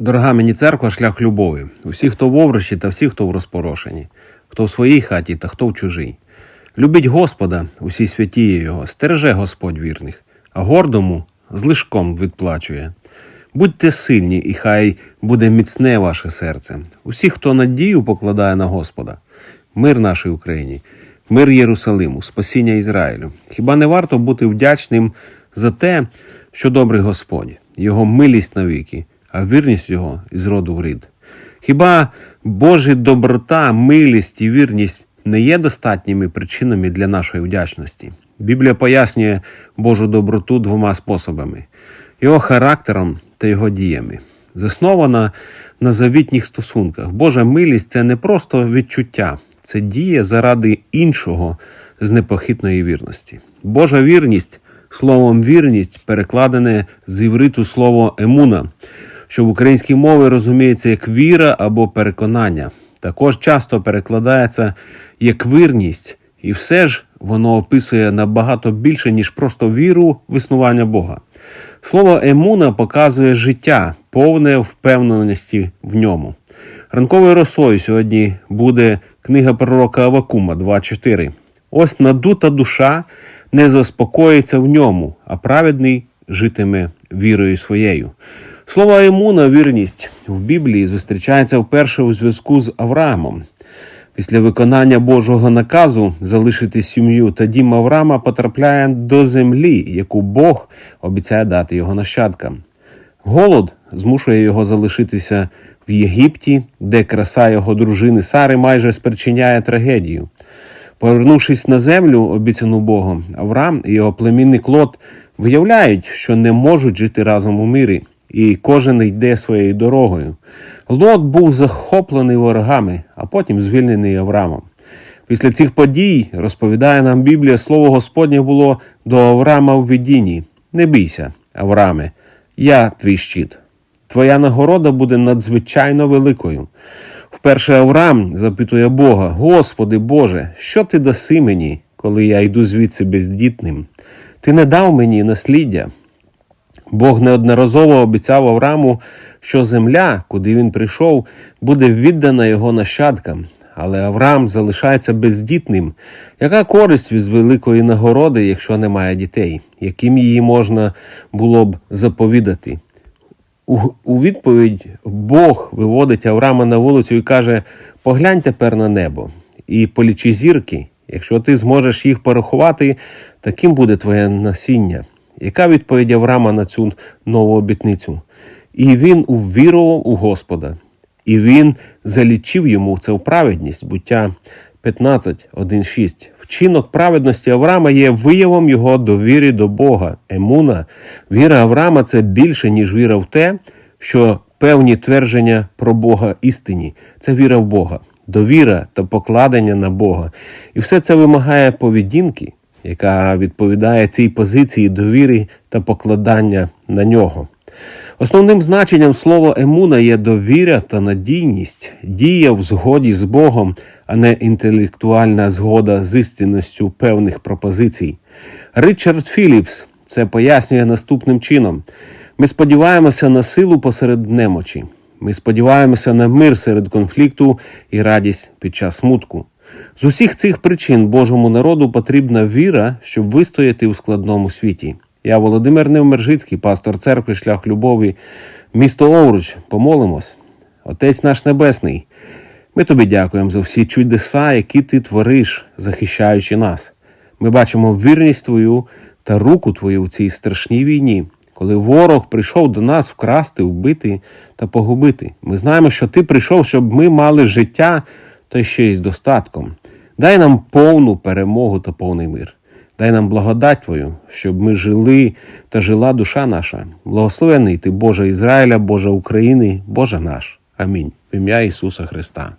Дорога мені церква, шлях любові. Усі, хто в оврощі та всі, хто в розпорошенні, хто в своїй хаті та хто в чужій. Любіть Господа, усі святіє Його, стереже Господь вірних, а гордому з лишком відплачує. Будьте сильні, і хай буде міцне ваше серце. Усі, хто надію покладає на Господа, мир нашій Україні, мир Єрусалиму, спасіння Ізраїлю. Хіба не варто бути вдячним за те, що добрий Господь, Його милість навіки, а вірність Його із роду в рід? Хіба Божі доброта, милість і вірність не є достатніми причинами для нашої вдячності? Біблія пояснює Божу доброту двома способами: його характером та його діями. Заснована на завітніх стосунках. Божа милість це не просто відчуття, це дія заради іншого з непохитної вірності. Божа вірність, словом вірність, перекладене з івриту слово емуна, що в українській мові розуміється як віра або переконання. Також часто перекладається як вірність, і все ж воно описує набагато більше, ніж просто віру в існування Бога. Слово емуна показує життя, повне впевненості в ньому. Ранковою росою сьогодні буде книга пророка Авакума 2.4. Ось надута душа не заспокоїться в ньому, а праведний житиме вірою своєю. Слово емуна, вірність в Біблії зустрічається вперше у зв'язку з Авраамом. Після виконання Божого наказу залишити сім'ю та дім Авраама потрапляє до землі, яку Бог обіцяє дати його нащадкам. Голод змушує його залишитися в Єгипті, де краса його дружини Сари майже спричиняє трагедію. Повернувшись на землю, обіцяну Богом, Авраам і його племінник Лот виявляють, що не можуть жити разом у мирі, і кожен йде своєю дорогою. Лот був захоплений ворогами, а потім звільнений Авраамом. Після цих подій, розповідає нам Біблія, слово Господнє було до Авраама в видінні. Не бійся, Аврааме, я твій щит. Твоя нагорода буде надзвичайно великою. Вперше Авраам запитує Бога: Господи Боже, що ти даси мені, коли я йду звідси бездітним? Ти не дав мені насліддя. Бог неодноразово обіцяв Аврааму, що земля, куди він прийшов, буде віддана його нащадкам. Але Авраам залишається бездітним. Яка користь від великої нагороди, якщо немає дітей? Яким її можна було б заповідати? У відповідь Бог виводить Авраама на вулицю і каже: поглянь тепер на небо і полічи зірки. Якщо ти зможеш їх порахувати, таким буде твоє насіння. Яка відповідь Авраама на цю нову обітницю? І він увірував у Господа, і він залічив йому це в праведність, буття 15, 1, 6. Вчинок праведності Авраама є виявом його довіри до Бога. Емуна, віра Авраама це більше, ніж віра в те, що певні твердження про Бога істині. Це віра в Бога, довіра та покладення на Бога. І все це вимагає поведінки, яка відповідає цій позиції довіри та покладання на нього. Основним значенням слова емуна є довіра та надійність, дія в згоді з Богом, а не інтелектуальна згода з істинністю певних пропозицій. Ричард Філіпс це пояснює наступним чином: ми сподіваємося на силу посеред немочі. Ми сподіваємося на мир серед конфлікту і радість під час смутку. З усіх цих причин Божому народу потрібна віра, щоб вистояти у складному світі. Я Володимир Невмержицький, пастор церкви, шлях любові, місто Овруч. Помолимось. Отець наш Небесний. Ми тобі дякуємо за всі чудеса, які ти твориш, захищаючи нас. Ми бачимо вірність Твою та руку Твою в цій страшній війні, коли ворог прийшов до нас вкрасти, вбити та погубити. Ми знаємо, що ти прийшов, щоб ми мали життя та ще й з достатком. Дай нам повну перемогу та повний мир. Дай нам благодать Твою, щоб ми жили та жила душа наша. Благословений Ти, Боже Ізраїля, Боже України, Боже наш. Амінь. В ім'я Ісуса Христа.